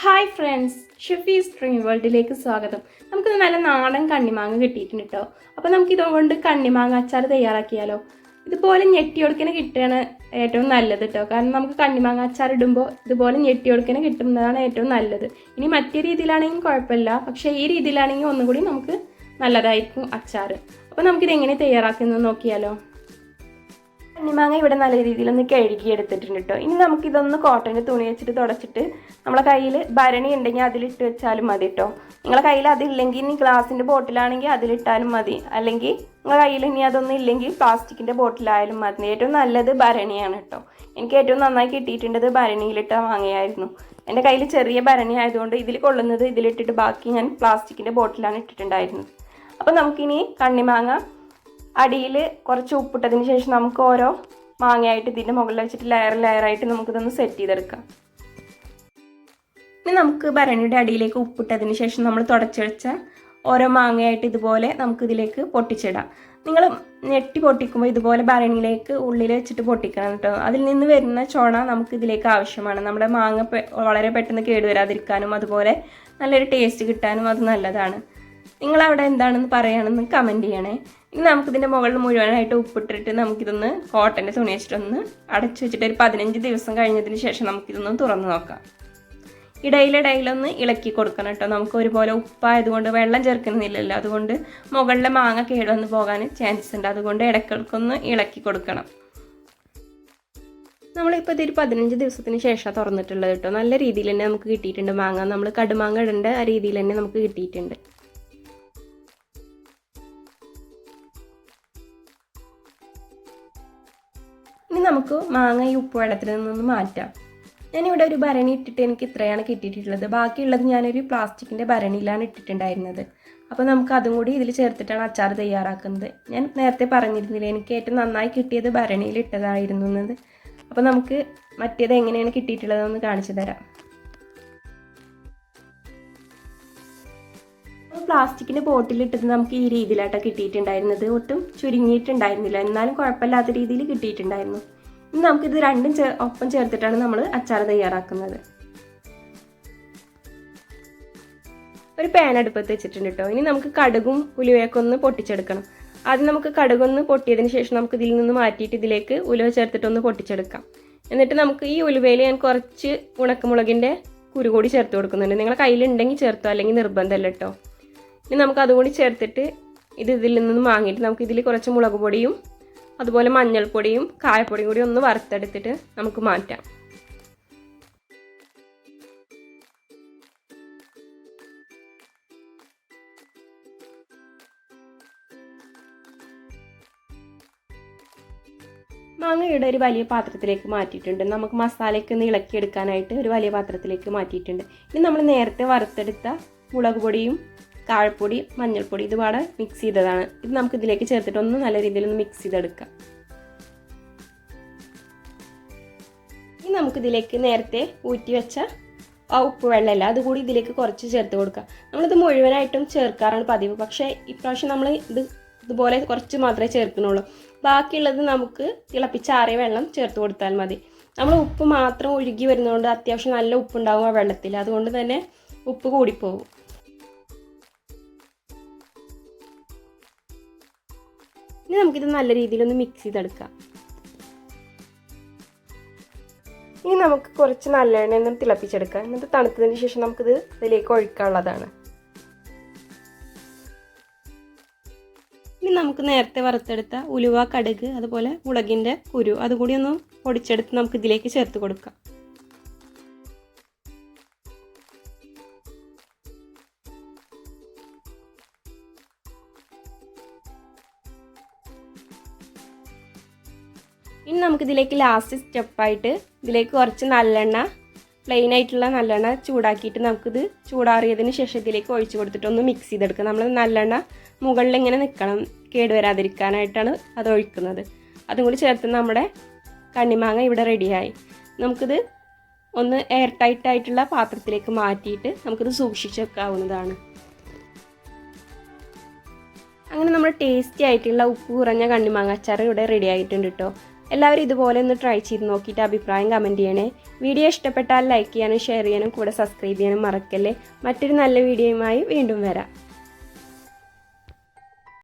Hi friends ഷെഫീസ് dream വേൾഡിലേക്ക് സ്വാഗതം. നമുക്ക് നല്ല നാടൻ കണ്ണിമാങ്ങ കിട്ടിയിട്ടുണ്ട് കേട്ടോ അപ്പോൾ നമുക്ക് ഇതുകൊണ്ട് കണ്ണിമാങ്ങ അച്ചാർ തയ്യാറാക്കിയാലോ? ഇതുപോലെ ഞെട്ടിയൊടുക്കിന് കിട്ടുകയാണ് ഏറ്റവും നല്ലത് കേട്ടോ കാരണം നമുക്ക് കണ്ണിമാങ്ങ അച്ചാർ ഇടുമ്പോൾ ഇതുപോലെ ഞെട്ടിയൊടുക്കിന് കിട്ടുന്നതാണ് ഏറ്റവും നല്ലത്. ഇനി മറ്റേ രീതിയിലാണെങ്കിലും കുഴപ്പമില്ല. പക്ഷേ ഈ രീതിയിലാണെങ്കിൽ ഒന്നുകൂടി നമുക്ക് നല്ലതായിരിക്കും അച്ചാർ അപ്പോൾ നമുക്കിത് എങ്ങനെ തയ്യാറാക്കുന്നത് നോക്കിയാലോ? കണ്ണിമാങ്ങ ഇവിടെ നല്ല രീതിയിൽ ഒന്ന് കഴുകി എടുത്തിട്ടുണ്ട് കേട്ടോ ഇനി നമുക്കിതൊന്ന് കോട്ടന്റെ തുണി വെച്ചിട്ട് തുടച്ചിട്ട് നമ്മളെ കയ്യിൽ ഭരണി ഉണ്ടെങ്കിൽ അതിലിട്ട് വെച്ചാലും മതി കേട്ടോ നിങ്ങളെ കയ്യിൽ അതില്ലെങ്കിൽ ഇനി ഗ്ലാസിന്റെ ബോട്ടിലാണെങ്കിൽ അതിലിട്ടാലും മതി. അല്ലെങ്കിൽ നിങ്ങളെ കയ്യിൽ ഇനി അതൊന്നും ഇല്ലെങ്കിൽ പ്ലാസ്റ്റിക്കിന്റെ ബോട്ടിലായാലും മതി. ഏറ്റവും നല്ലത് ഭരണിയാണ് കേട്ടോ എനിക്ക് ഏറ്റവും നന്നായി കിട്ടിയിട്ടുണ്ടത് ഭരണിയിലിട്ട മാങ്ങയായിരുന്നു എന്റെ കയ്യിൽ ചെറിയ ഭരണി ആയതുകൊണ്ട് ഇതിൽ കൊള്ളുന്നത് ഇതിലിട്ടിട്ട് ബാക്കി ഞാൻ പ്ലാസ്റ്റിക്കിന്റെ ബോട്ടിലാണ് ഇട്ടിട്ടുണ്ടായിരുന്നത്. അപ്പോൾ നമുക്കിനി കണ്ണിമാങ്ങ അടിയിൽ കുറച്ച് ഉപ്പിട്ടതിന് ശേഷം നമുക്ക് ഓരോ മാങ്ങയായിട്ട് ഇതിന്റെ മുകളിൽ വെച്ചിട്ട് ലെയർ ലെയറായിട്ട് നമുക്കിതൊന്ന് സെറ്റ് ചെയ്തെടുക്കാം. ഇനി നമുക്ക് ഭരണിയുടെ അടിയിലേക്ക് ഉപ്പിട്ടതിന് ശേഷം നമ്മൾ തുടച്ചുവെച്ച ഓരോ മാങ്ങയായിട്ട് ഇതുപോലെ നമുക്ക് ഇതിലേക്ക് പൊട്ടിച്ചിടാം. നിങ്ങൾ ഞെട്ടി പൊട്ടിക്കുമ്പോൾ ഇതുപോലെ ഭരണിയിലേക്ക് ഉള്ളിൽ വെച്ചിട്ട് പൊട്ടിക്കണം കേട്ടോ. അതിൽ നിന്ന് വരുന്ന ചോണ നമുക്ക് ഇതിലേക്ക് ആവശ്യമാണ്. നമ്മുടെ മാങ്ങ വളരെ പെട്ടെന്ന് കേടുവരാതിരിക്കാനും അതുപോലെ നല്ലൊരു ടേസ്റ്റ് കിട്ടാനും അത് നല്ലതാണ്. നിങ്ങൾ നിങ്ങളവിടെ എന്താണെന്ന് പറയുകയാണെന്ന് കമന്റ് ചെയ്യണേ. ഇനി നമുക്കിതിന്റെ മുകളിൽ മുഴുവനായിട്ട് ഉപ്പിട്ടിട്ട് നമുക്കിതൊന്ന് കോട്ടന്റെ തുണി വെച്ചിട്ടൊന്ന് അടച്ചു വെച്ചിട്ട് ഒരു പതിനഞ്ച് ദിവസം കഴിഞ്ഞതിന് ശേഷം നമുക്കിതൊന്ന് തുറന്ന് നോക്കാം. ഇടയിലിടയിലൊന്ന് ഇളക്കി കൊടുക്കണം കേട്ടോ. നമുക്ക് ഒരുപോലെ ഉപ്പായതുകൊണ്ട് വെള്ളം ചേർക്കുന്നില്ലല്ലോ. അതുകൊണ്ട് മുകളിലെ മാങ്ങ കേടുവന്ന് പോകാൻ ചാൻസസ് ഉണ്ട്. അതുകൊണ്ട് ഇടയ്ക്കിടയ്ക്കൊന്ന് ഇളക്കി കൊടുക്കണം. നമ്മളിപ്പോൾ ഇതൊരു പതിനഞ്ച് ദിവസത്തിന് ശേഷം തുറന്നിട്ടുള്ളത് കേട്ടോ. നല്ല രീതിയിൽ തന്നെ നമുക്ക് കിട്ടിയിട്ടുണ്ട് മാങ്ങ. നമ്മൾ കടുമാങ്ങ ഇടേണ്ട ആ രീതിയിൽ തന്നെ നമുക്ക് കിട്ടിയിട്ടുണ്ട്. ഇനി നമുക്ക് മാങ്ങ ഈ ഉപ്പ് വെള്ളത്തിൽ നിന്നൊന്ന് മാറ്റാം. ഞാനിവിടെ ഒരു ഭരണി ഇട്ടിട്ട് എനിക്ക് ഇത്രയാണ് കിട്ടിയിട്ടുള്ളത്. ബാക്കിയുള്ളത് ഞാനൊരു പ്ലാസ്റ്റിക്കിന്റെ ഭരണിയിലാണ് ഇട്ടിട്ടുണ്ടായിരുന്നത്. അപ്പോൾ നമുക്ക് അതും കൂടി ഇതിൽ ചേർത്തിട്ടാണ് അച്ചാർ തയ്യാറാക്കുന്നത്. ഞാൻ നേരത്തെ പറഞ്ഞിരുന്നില്ല എനിക്ക് ഏറ്റവും നന്നായി കിട്ടിയത് ഭരണിയിൽ ഇട്ടതായിരുന്നു അപ്പോൾ നമുക്ക് മറ്റേത് എങ്ങനെയാണ് കിട്ടിയിട്ടുള്ളതെന്ന് കാണിച്ചു തരാം. പ്ലാസ്റ്റിക്കിന്റെ ബോട്ടിലിട്ടത് നമുക്ക് ഈ രീതിയിലാട്ടോ കിട്ടിയിട്ടുണ്ടായിരുന്നത്. ഒട്ടും ചുരുങ്ങിയിട്ടുണ്ടായിരുന്നില്ല. എന്നാലും കുഴപ്പമില്ലാത്ത രീതിയിൽ കിട്ടിയിട്ടുണ്ടായിരുന്നു. ഇനി നമുക്കിത് രണ്ടും ചേ ഒപ്പം ചേർത്തിട്ടാണ് നമ്മൾ അച്ചാർ തയ്യാറാക്കുന്നത്. ഒരു പാൻ അടുപ്പത്ത് വെച്ചിട്ടുണ്ട് കേട്ടോ ഇനി നമുക്ക് കടുകും ഉലുവയൊക്കെ ഒന്ന് പൊട്ടിച്ചെടുക്കണം. ആദ്യം നമുക്ക് കടുകൊന്ന് പൊട്ടിയതിന് ശേഷം നമുക്ക് ഇതിൽ നിന്ന് മാറ്റിയിട്ട് ഇതിലേക്ക് ഉലുവ ചേർത്തിട്ടൊന്ന് പൊട്ടിച്ചെടുക്കാം. എന്നിട്ട് നമുക്ക് ഈ ഉലുവയിൽ ഞാൻ കുറച്ച് ഉണക്കമുളകിന്റെ കുരു കൂടി ചേർത്ത് കൊടുക്കുന്നുണ്ട്. നിങ്ങളുടെ കയ്യിലുണ്ടെങ്കിൽ ചേർത്തോ അല്ലെങ്കിൽ നിർബന്ധമല്ല കേട്ടോ ഇനി നമുക്ക് അതുകൂടി ചേർത്തിട്ട് ഇത് ഇതിൽ നിന്ന് വാങ്ങിയിട്ട് നമുക്ക് ഇതിൽ കുറച്ച് മുളക് പൊടിയും അതുപോലെ മഞ്ഞൾപ്പൊടിയും കായപ്പൊടിയും കൂടി ഒന്ന് വറുത്തെടുത്തിട്ട് നമുക്ക് മാറ്റാം. മാങ്ങയുടെ ഒരു വലിയ പാത്രത്തിലേക്ക് മാറ്റിയിട്ടുണ്ട്. നമുക്ക് മസാലയ്ക്ക് ഒന്ന് ഇളക്കിയെടുക്കാനായിട്ട് ഒരു വലിയ പാത്രത്തിലേക്ക് മാറ്റിയിട്ടുണ്ട്. ഇനി നമ്മൾ നേരത്തെ വറുത്തെടുത്ത മുളക് പൊടിയും കാഴപ്പൊടി മഞ്ഞൾപ്പൊടി ഇത് പാടെ മിക്സ് ചെയ്തതാണ്. ഇത് നമുക്ക് ഇതിലേക്ക് ചേർത്തിട്ട് ഒന്ന് നല്ല രീതിയിൽ ഒന്ന് മിക്സ് ചെയ്തെടുക്കാം. ഇനി നമുക്ക് ഇതിലേക്ക് നേരത്തെ ഊറ്റി വെച്ച ആ ഉപ്പ് വെള്ളമല്ല അതുകൂടി ഇതിലേക്ക് കുറച്ച് ചേർത്ത് കൊടുക്കാം. നമ്മളിത് മുഴുവനായിട്ടും ചേർക്കാറാണ് പതിവ്. പക്ഷേ ഇപ്രാവശ്യം നമ്മൾ ഇത് ഇതുപോലെ കുറച്ച് മാത്രമേ ചേർക്കുന്നുള്ളൂ. ബാക്കിയുള്ളത് നമുക്ക് തിളപ്പിച്ചാറിയ വെള്ളം ചേർത്ത് കൊടുത്താൽ മതി. നമ്മൾ ഉപ്പ് മാത്രം ഒഴുകി വരുന്നതുകൊണ്ട് അത്യാവശ്യം നല്ല ഉപ്പുണ്ടാവും ആ വെള്ളത്തിൽ. അതുകൊണ്ട് തന്നെ ഉപ്പ് കൂടിപ്പോകും ഇനി നമുക്കിത് നല്ല രീതിയിലൊന്ന് മിക്സ് ചെയ്തെടുക്കാം. ഇനി നമുക്ക് കുറച്ച് നല്ലെണ്ണ ഒന്നും തിളപ്പിച്ചെടുക്കാം. എന്നിട്ട് തണുത്തതിന് ശേഷം നമുക്കിത് ഇതിലേക്ക് ഒഴിക്കാനുള്ളതാണ്. ഇനി നമുക്ക് നേരത്തെ വറുത്തെടുത്ത ഉലുവ കടുക് അതുപോലെ മുളകിന്റെ കുരു അതുകൂടി ഒന്ന് പൊടിച്ചെടുത്ത് നമുക്ക് ഇതിലേക്ക് ചേർത്ത് കൊടുക്കാം. ഇനി നമുക്ക് ഇതിലേക്ക് ലാസ്റ്റ് സ്റ്റെപ്പായിട്ട് ഇതിലേക്ക് കുറച്ച് നല്ലെണ്ണ പ്ലെയിൻ ആയിട്ടുള്ള നല്ലെണ്ണ ചൂടാക്കിയിട്ട് നമുക്കിത് ചൂടാറിയതിന് ശേഷം ഇതിലേക്ക് ഒഴിച്ചു കൊടുത്തിട്ട് ഒന്ന് മിക്സ് ചെയ്തെടുക്കുക. നമ്മൾ നല്ലെണ്ണ മുകളിൽ ഇങ്ങനെ നിൽക്കണം കേടുവരാതിരിക്കാനായിട്ടാണ് അത് ഒഴിക്കുന്നത്. അതും കൂടി ചേർത്ത് നമ്മുടെ കണ്ണിമാങ്ങ ഇവിടെ റെഡിയായി നമുക്കിത് ഒന്ന് എയർ ടൈറ്റ് ആയിട്ടുള്ള പാത്രത്തിലേക്ക് മാറ്റിയിട്ട് നമുക്കിത് സൂക്ഷിച്ചു വെക്കാവുന്നതാണ്. അങ്ങനെ നമ്മൾ ടേസ്റ്റി ആയിട്ടുള്ള ഉപ്പ് കുറഞ്ഞ കണ്ണിമാങ്ങ അച്ചാർ ഇവിടെ റെഡി ആയിട്ടുണ്ട് കേട്ടോ എല്ലാവരും ഇതുപോലെ ഒന്ന് ട്രൈ ചെയ്ത് നോക്കിയിട്ട് അഭിപ്രായം കമന്റ് ചെയ്യണേ. വീഡിയോ ഇഷ്ടപ്പെട്ടാൽ ലൈക്ക് ചെയ്യാനും ഷെയർ ചെയ്യാനും കൂടെ സബ്സ്ക്രൈബ് ചെയ്യാനും മറക്കല്ലേ. മറ്റൊരു നല്ല വീഡിയോയുമായി വീണ്ടും വരാം.